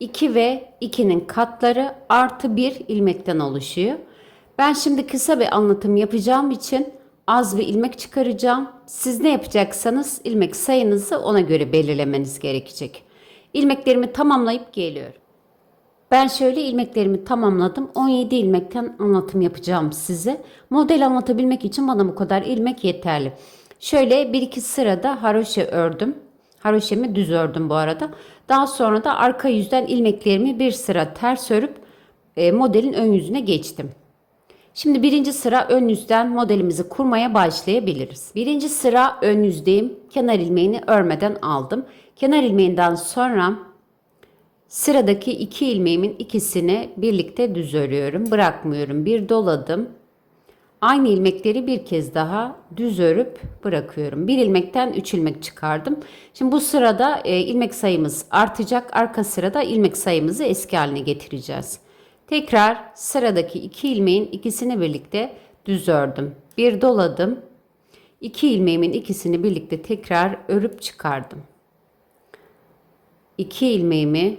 2 ve 2'nin katları artı 1 ilmekten oluşuyor. Ben şimdi kısa bir anlatım yapacağım için az bir ilmek çıkaracağım. Siz ne yapacaksanız ilmek sayınızı ona göre belirlemeniz gerekecek. İlmeklerimi tamamlayıp geliyorum. Ben şöyle ilmeklerimi tamamladım. 17 ilmekten anlatım yapacağım size. Model anlatabilmek için bana bu kadar ilmek yeterli. Şöyle 1-2 sırada haroşa ördüm. Haroşemi düz ördüm bu arada. Daha sonra da arka yüzden ilmeklerimi bir sıra ters örüp e, modelin ön yüzüne geçtim. Şimdi birinci sıra ön yüzden modelimizi kurmaya başlayabiliriz. Birinci sıra ön yüzdeyim. Kenar ilmeğini örmeden aldım. Kenar ilmeğinden sonra sıradaki iki ilmeğimin ikisini birlikte düz örüyorum. Bırakmıyorum. Bir doladım. Aynı ilmekleri bir kez daha düz örüp bırakıyorum. Bir ilmekten üç ilmek çıkardım. Şimdi bu sırada e, ilmek sayımız artacak. Arka sırada ilmek sayımızı eski haline getireceğiz. Tekrar sıradaki iki ilmeğin ikisini birlikte düz ördüm. Bir doladım. İki ilmeğimin ikisini birlikte tekrar örüp çıkardım. İki ilmeğimi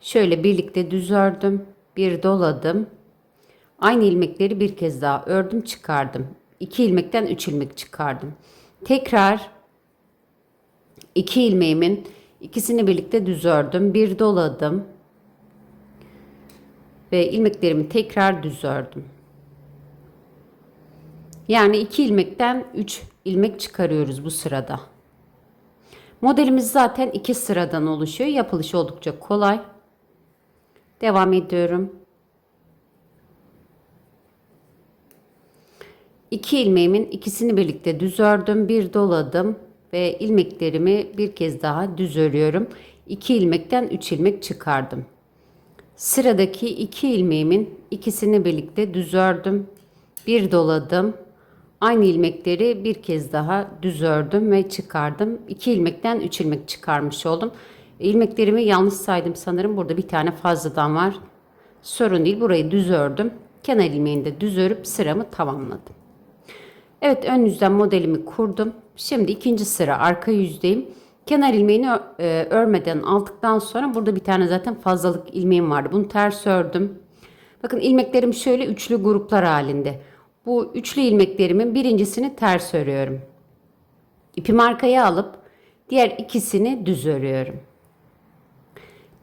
şöyle birlikte düz ördüm. Bir doladım. Aynı ilmekleri bir kez daha ördüm çıkardım. 2 ilmekten 3 ilmek çıkardım. Tekrar 2 ilmeğimin ikisini birlikte düz ördüm. Bir doladım. Ve ilmeklerimi tekrar düz ördüm. Yani 2 ilmekten 3 ilmek çıkarıyoruz bu sırada. Modelimiz zaten 2 sıradan oluşuyor. Yapılışı oldukça kolay. Devam ediyorum. 2 ilmeğimin ikisini birlikte düz ördüm. Bir doladım ve ilmeklerimi bir kez daha düz örüyorum. 2 ilmekten 3 ilmek çıkardım. Sıradaki 2 ilmeğimin ikisini birlikte düz ördüm. Bir doladım. Aynı ilmekleri bir kez daha düz ördüm ve çıkardım. 2 ilmekten 3 ilmek çıkarmış oldum. İlmeklerimi yanlış saydım sanırım. Burada bir tane fazladan var. Sorun değil. Burayı düz ördüm. Kenar ilmeğini de düz örüp sıramı tamamladım. Evet ön yüzden modelimi kurdum. Şimdi ikinci sıra arka yüzdeyim. Kenar ilmeğini e, örmeden aldıktan sonra burada bir tane zaten fazlalık ilmeğim vardı. Bunu ters ördüm. Bakın ilmeklerim şöyle üçlü gruplar halinde. Bu üçlü ilmeklerimin birincisini ters örüyorum. İpimi arkaya alıp diğer ikisini düz örüyorum.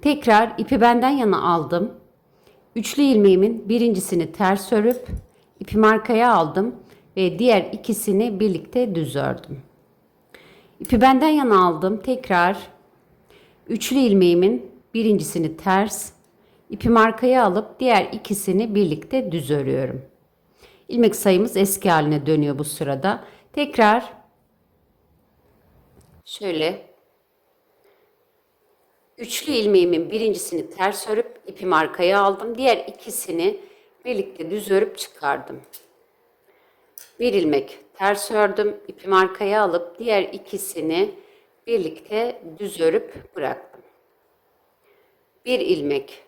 Tekrar ipi benden yana aldım. Üçlü ilmeğimin birincisini ters örüp ipimi arkaya aldım ve diğer ikisini birlikte düz ördüm. İpi benden yana aldım. Tekrar üçlü ilmeğimin birincisini ters, ipimi arkaya alıp diğer ikisini birlikte düz örüyorum. İlmek sayımız eski haline dönüyor bu sırada. Tekrar şöyle üçlü ilmeğimin birincisini ters örüp ipimi arkaya aldım. Diğer ikisini birlikte düz örüp çıkardım. Bir ilmek ters ördüm. ipimi arkaya alıp diğer ikisini birlikte düz örüp bıraktım. Bir ilmek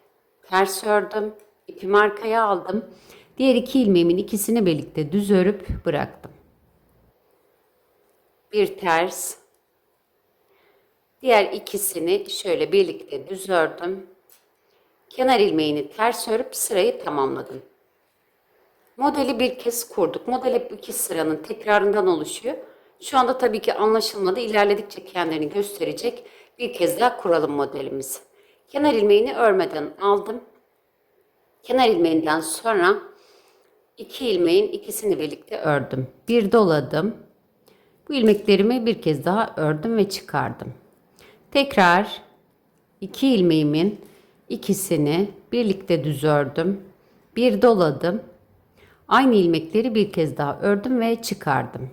ters ördüm. ipimi arkaya aldım. Diğer iki ilmeğimin ikisini birlikte düz örüp bıraktım. Bir ters. Diğer ikisini şöyle birlikte düz ördüm. Kenar ilmeğini ters örüp sırayı tamamladım. Modeli bir kez kurduk. Model hep iki sıranın tekrarından oluşuyor. Şu anda tabii ki anlaşılmadı. İlerledikçe kendini gösterecek. Bir kez daha kuralım modelimizi. Kenar ilmeğini örmeden aldım. Kenar ilmeğinden sonra iki ilmeğin ikisini birlikte ördüm. Bir doladım. Bu ilmeklerimi bir kez daha ördüm ve çıkardım. Tekrar iki ilmeğimin ikisini birlikte düz ördüm. Bir doladım. Aynı ilmekleri bir kez daha ördüm ve çıkardım.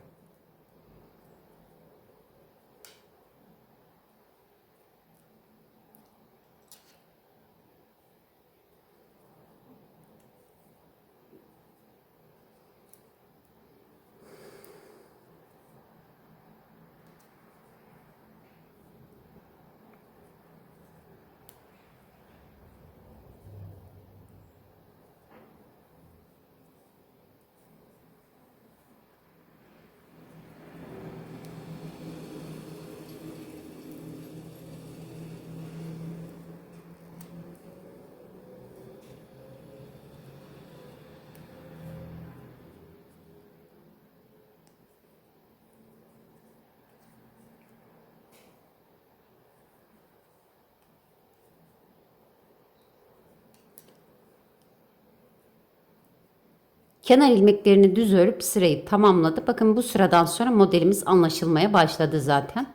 Kenar ilmeklerini düz örüp sırayı tamamladı. Bakın bu sıradan sonra modelimiz anlaşılmaya başladı zaten.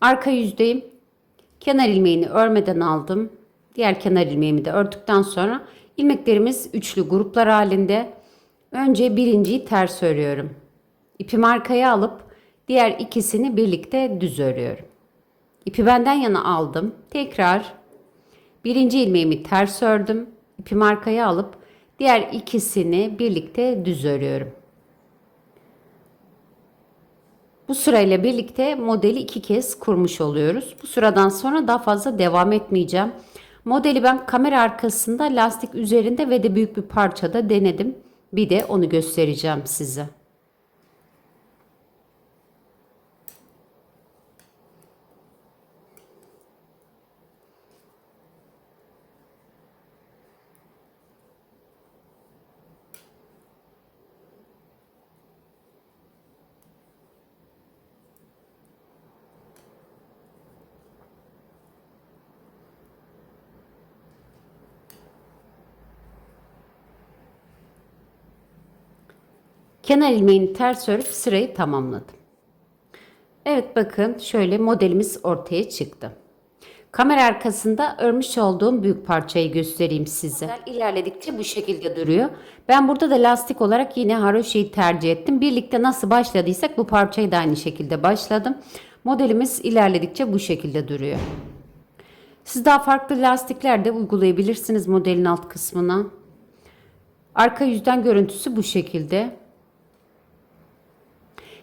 Arka yüzdeyim. Kenar ilmeğini örmeden aldım. Diğer kenar ilmeğimi de ördükten sonra ilmeklerimiz üçlü gruplar halinde. Önce birinciyi ters örüyorum. İpimi arkaya alıp diğer ikisini birlikte düz örüyorum. İpi benden yana aldım. Tekrar birinci ilmeğimi ters ördüm. İpimi arkaya alıp diğer ikisini birlikte düz örüyorum. Bu sırayla birlikte modeli iki kez kurmuş oluyoruz. Bu sıradan sonra daha fazla devam etmeyeceğim. Modeli ben kamera arkasında lastik üzerinde ve de büyük bir parçada denedim. Bir de onu göstereceğim size. Kenar ilmeğini ters örüp sırayı tamamladım. Evet bakın şöyle modelimiz ortaya çıktı. Kamera arkasında örmüş olduğum büyük parçayı göstereyim size. Model ilerledikçe bu şekilde duruyor. Ben burada da lastik olarak yine haroşeyi tercih ettim. Birlikte nasıl başladıysak bu parçayı da aynı şekilde başladım. Modelimiz ilerledikçe bu şekilde duruyor. Siz daha farklı lastikler de uygulayabilirsiniz modelin alt kısmına. Arka yüzden görüntüsü bu şekilde.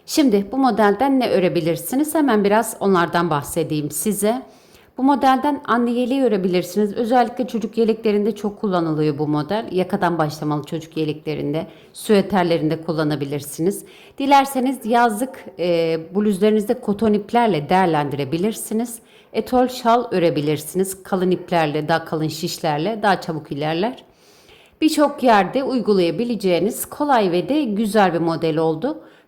Şimdi bu modelden ne örebilirsiniz? Hemen biraz onlardan bahsedeyim size. Bu modelden anne yeleği örebilirsiniz. Özellikle çocuk yeleklerinde çok kullanılıyor bu model. Yakadan başlamalı çocuk yeleklerinde, süeterlerinde kullanabilirsiniz. Dilerseniz yazlık e, bluzlarınızda koton iplerle değerlendirebilirsiniz. Etol şal örebilirsiniz. Kalın iplerle, daha kalın şişlerle daha çabuk ilerler. Birçok yerde uygulayabileceğiniz kolay ve de güzel bir model oldu.